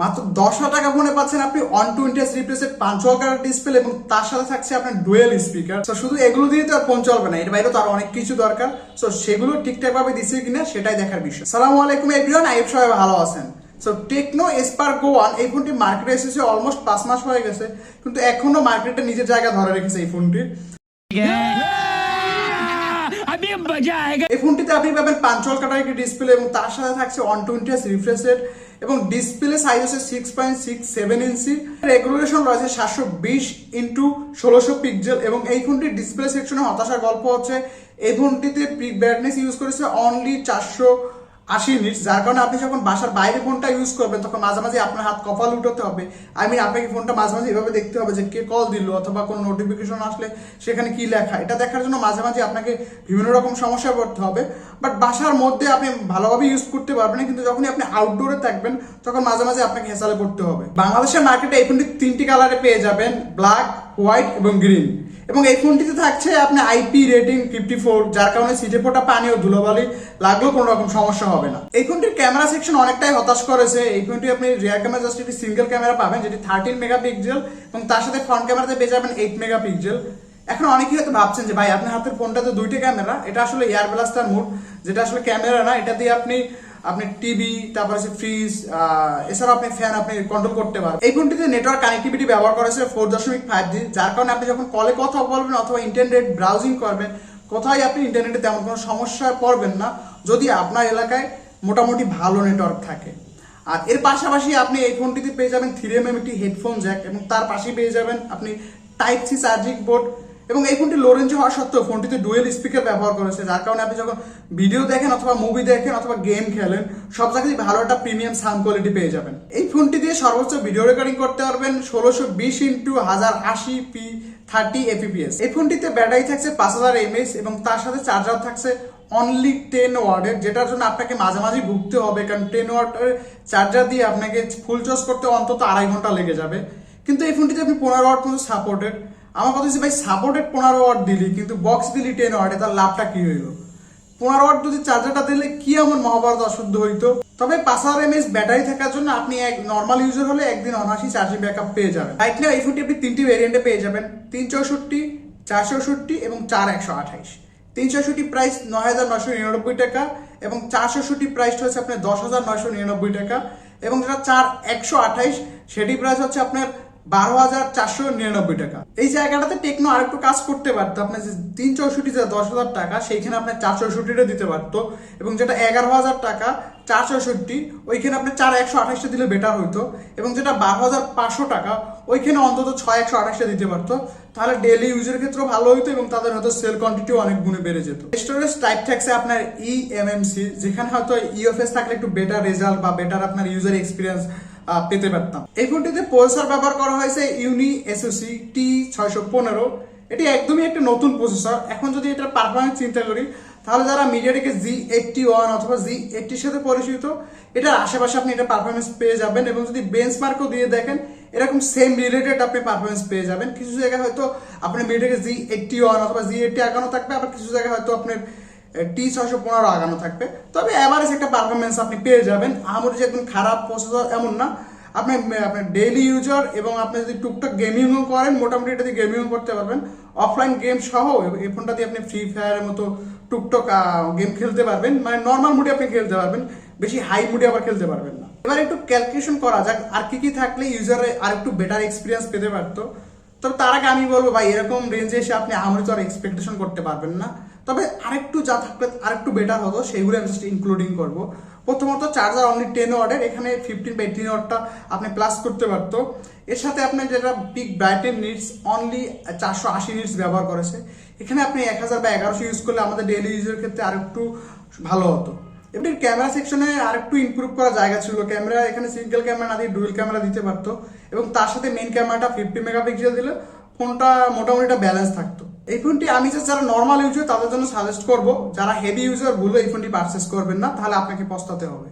মাত্র দশ হাজার টাকা ফোনে পাচ্ছেন আপনি ওয়ান টোয়েন্টি এস রিপ্লেসেড পাঞ্চুয়াল কালার ডিসপ্লে এবং তার সাথে থাকছে আপনার ডুয়েল স্পিকার তো শুধু এগুলো দিয়ে তো আর ফোন চলবে না, এর বাইরে তো আর অনেক কিছু দরকার। তো সেগুলো ঠিকঠাক ভাবে দিচ্ছে কিনা সেটাই দেখার বিষয়। সালাম আলাইকুম এভরিওয়ান আইব সবাই ভালো আছেন। So Tecno Spark go one এই ফোনটি মার্কেটে এসেছে অলমোস্ট পাঁচ মাস হয়ে গেছে, কিন্তু এখনও মার্কেটে নিজের জায়গা ধরে রেখেছে এই ফোনটি। अभी मजा आएगा এই ফোনটিতে আপনি পাবেন পাঞ্চল কাটার একটি ডিসপ্লে এবং তার সাথে থাকছে one twenty S refresh rate এবং ডিসপ্লে সাইজ হচ্ছে six point six seven inch regulation রয়েছে সাতশো বিশ ইন্টু ষোলোশো পিক্সেল এবং এই ফোনটির ডিসপ্লে সেকশনে হতাশার গল্প হচ্ছে এই ফোনটিতে পিক ব্রাইটনেস ইউজ করেছে অনলি চারশো আশি নিটস যার কারণে আপনি যখন বাসার বাইরে ফোনটা ইউজ করবেন, তখন মাঝে মাঝে আপনার হাত কপাল উঠাতে হবে। আই মিন আপনাকে ফোনটা মাঝে মাঝে এভাবে দেখতে হবে যে কে কল দিল অথবা কোনো নোটিফিকেশন আসলে সেখানে কি লেখা। এটা দেখার জন্য মাঝে মাঝে আপনাকে বিভিন্ন রকম সমস্যায় পড়তে হবে। বাট বাসার মধ্যে আপনি ভালোভাবে ইউজ করতে পারবেন কিন্তু যখনই আপনি আউটডোরে থাকবেন, তখন মাঝে মাঝে আপনাকে হেসালে পড়তে হবে। বাংলাদেশের মার্কেটে এই ফোনটি তিনটি কালারে পেয়ে যাবেন ব্ল্যাক হোয়াইট এবং গ্রিন এবং এই ফোনটিতে থাকছে আপনি আইপি রেটিং ফিফটি ফোর যার কারণে সিটে ফোটা পানি ও ধুলোবালি লাগলেও কোনো রকম সমস্যা হবে না। এই ফোনটির ক্যামেরা সেকশন অনেকটাই হতাশ করেছে। এই ফোনটি আপনি রিয়ার ক্যামেরা জাস্ট একটি সিঙ্গেল ক্যামেরা পাবেন, যেটি থার্টিন মেগাপিক্সেল এবং তার সাথে ফ্রন্ট ক্যামেরাতে পেয়ে যাবেন এইট মেগাপিক্সেল এখন অনেকেই হয়তো ভাবছেন যে, ভাই, আপনার হাতের ফোনটাতে দুইটা ক্যামেরা এটা আসলে এয়ার ব্লাস্টার মোড যেটা আসলে ক্যামেরা না, এটা দিয়ে আপনি আপনি টিভি, তারপর হচ্ছে ফ্রিজ এছাড়াও আপনি ফ্যান আপনি কন্ট্রোল করতে পারবেন এই ফোনটিতে নেটওয়ার্ক কানেক্টিভিটি ব্যবহার করেছে ফোর দশমিক ফাইভ জি যার কারণে আপনি যখন কলে কথা বলবেন অথবা ইন্টারনেট ব্রাউজিং করবেন, কোথায় আপনি ইন্টারনেটে তেমন কোনো সমস্যায় পড়বেন না, যদি আপনার এলাকায় মোটামুটি ভালো নেটওয়ার্ক থাকে। আর এর পাশাপাশি আপনি এই ফোনটিতে পেয়ে যাবেন থ্রি এম একটি হেডফোন জ্যাক এবং তার পাশেই পেয়ে যাবেন আপনি টাইপ সি চার্জিং বোর্ড এবং এই ফোনটি লো রেঞ্জে হওয়া সত্ত্বেও ফোনটিতে ডুয়েল স্পিকার ব্যবহার করেছে, যার কারণে আপনি যখন ভিডিও দেখেন অথবা মুভি দেখেন অথবা গেম খেলেন, সব জায়গায় ভালো একটা প্রিমিয়াম সাউন্ড কোয়ালিটি পেয়ে যাবেন। এই ফোনটি দিয়ে সর্বোচ্চ ভিডিও রেকর্ডিং করতে পারবেন ষোলোশো বিশ ইন্টু হাজার আশি পি থার্টি এপিপিএস এই ফোনটিতে ব্যাটারি থাকছে পাঁচ হাজার এমএস এবং তার সাথে চার্জার থাকছে অনলি টেন ওয়ার্ডের যেটার জন্য আপনাকে মাঝে মাঝে ভুগতে হবে, কারণ টেন ওয়ার্ডের চার্জার দিয়ে আপনাকে ফুল চার্জ করতে অন্তত আড়াই ঘণ্টা লেগে যাবে। কিন্তু এই ফোনটিতে আপনি পনেরো ওয়ার্ড মতো সাপোর্টেড আমার কথা হচ্ছে, ভাই সাপোর্টেড পনেরো ওয়াট দিলি, কিন্তু বক্স দিলি টেন ওয়াটে তার লাভটা কি হইল? পনেরো ওয়াট যদি চার্জারটা দিলে কি এমন মহাভারত অশুদ্ধ হইতো? তবে পাঁচ হাজার এমএস ব্যাটারি থাকার জন্য আপনি এক নর্মাল ইউজার হলে একদিন অনাশি চার্জিং ব্যাকআপ পেয়ে যাবেন। রাইট নাও এই ফোনটি আপনি তিনটি ভেরিয়েন্টে পেয়ে যাবেন। তিন চৌষট্টি, চার চৌষট্টি এবং চার একশো আঠাইশ। তিন চৌষট্টি প্রাইস নয় হাজার নয়শো নিরানব্বই টাকা এবং চার চৌষট্টি প্রাইস হচ্ছে আপনার দশ হাজার নয়শো নিরানব্বই টাকা এবং যেটা চার একশো আঠাইশ, সেটি প্রাইস হচ্ছে আপনার বারো হাজার চারশো নিরানব্বই টাকা। এই জায়গাটাতে টেকনো আরেকটু কাজ করতে পারতো। আপনার যে তিন চৌষট্টি যে দশ হাজার টাকা, সেইখানে আপনার চার চৌষট্টিটা দিতে পারতো। এবং যেটা এগারো হাজার টাকা, চার চৌষট্টি, ওইখানে আপনি চার একশো আঠাশটা দিলে বেটার হইতো। এবং যেটা বারো হাজার পাঁচশো টাকা, ওইখানে অন্তত ছয় একশো আঠাশটা দিতে পারতো। তাহলে ডেলি ইউজের ক্ষেত্রেও ভালো হইতো এবং তাদের হয়তো সেল কোয়ান্টিটিও অনেক গুণে বেড়ে যেত। স্টোরেজ টাইপ থাকছে আপনার ই এমএমসি যেখানে হয়তো ইউএফএস থাকলে একটু বেটার রেজাল্ট বা বেটার আপনার ইউজার এক্সপিরিয়েন্স পেতে পারতাম। এই ফোনটিতে প্রসেসর ব্যবহার করা হয়েছে ইউনি এসওসি টি ছয়শো পনেরো। এটি একদমই একটা নতুন প্রসেসর। এখন যদি এটার পারফরমেন্স চিন্তা করি, তাহলে যারা মিডিয়াটিকে জি এইটটি ওয়ান অথবা জি এইটটির সাথে পরিচিত, এটার আশেপাশে আপনি এটা পারফরমেন্স পেয়ে যাবেন এবং যদি বেঞ্চ মার্কও দিয়ে দেখেন, এরকম সেম রিলেটেড আপনি পারফরমেন্স পেয়ে যাবেন। কিছু জায়গায় হয়তো আপনি মিডিয়াটিকে জি এইটটি ওয়ান অথবা জি এইটটি আগানো থাকবে, আবার কিছু জায়গায় হয়তো আপনার টি ছয়শো পনেরো আগানো থাকবে। তবে অ্যাভারেজ একটা পারফরমেন্স আপনি পেয়ে যাবেন। আমার যে একদম খারাপ প্রসেসর এমন না। আপনি আপনার ডেইলি ইউজার এবং আপনি যদি টুকটাক গেমিংও করেন, মোটামুটি এটা দিয়ে গেমিংও করতে পারবেন। অফলাইন গেম সহ এই ফোনটা দিয়ে আপনি ফ্রি ফায়ারের মতো টুকটাক গেম খেলতে পারবেন। মানে নর্মাল মুডে আপনি খেলতে পারবেন। বেশি হাই মুডে আবার খেলতে পারবেন না। এবার একটু ক্যালকুলেশন করা যাক, আর কি কি থাকলে ইউজারে আর একটু বেটার এক্সপিরিয়েন্স পেতে পারতো। তবে তার আগে আমি বলব ভাই, এরকম রেঞ্জে এসে আপনি আমার তো আর এক্সপেকটেশন করতে পারবেন না। তবে আরেকটু যা থাকলে আরেকটু বেটার হতো, সেইগুলো আমি ইনক্লুডিং করব। প্রথমত চার্জার অনলি টেন ওয়ার্ডের এখানে ফিফটিন বাই টেন ওয়ার্ডটা আপনি প্লাস করতে পারতো। এর সাথে আপনি যেটা পিক ব্রাইটেন নিটস অনলি চারশো আশি নিটস ব্যবহার করেছে। এখানে আপনি এক হাজার বা এগারোশো ইউজ করলে আমাদের ডেইলি ইউজের ক্ষেত্রে আরেকটু ভালো হতো। এমনি ক্যামেরা সেকশনে আর একটু ইম্প্রুভ করা জায়গা ছিল। ক্যামেরা এখানে সিঙ্গেল ক্যামেরা না দিয়ে ডুয়েল ক্যামেরা দিতে পারতো। এবং তার সাথে মেন ক্যামেরাটা ফিফটি মেগাপিক্সেল দিলে ফোনটা মোটামুটি ব্যালেন্স থাকতো। এই ফোনটি আমি যে যারা নর্মাল ইউজার তাদের জন্য সাজেস্ট করব, যারা হেভি ইউজার বলে এই ফোনটি পারচেস করবেন না, তাহলে আপনাকে পস্তাতে হবে।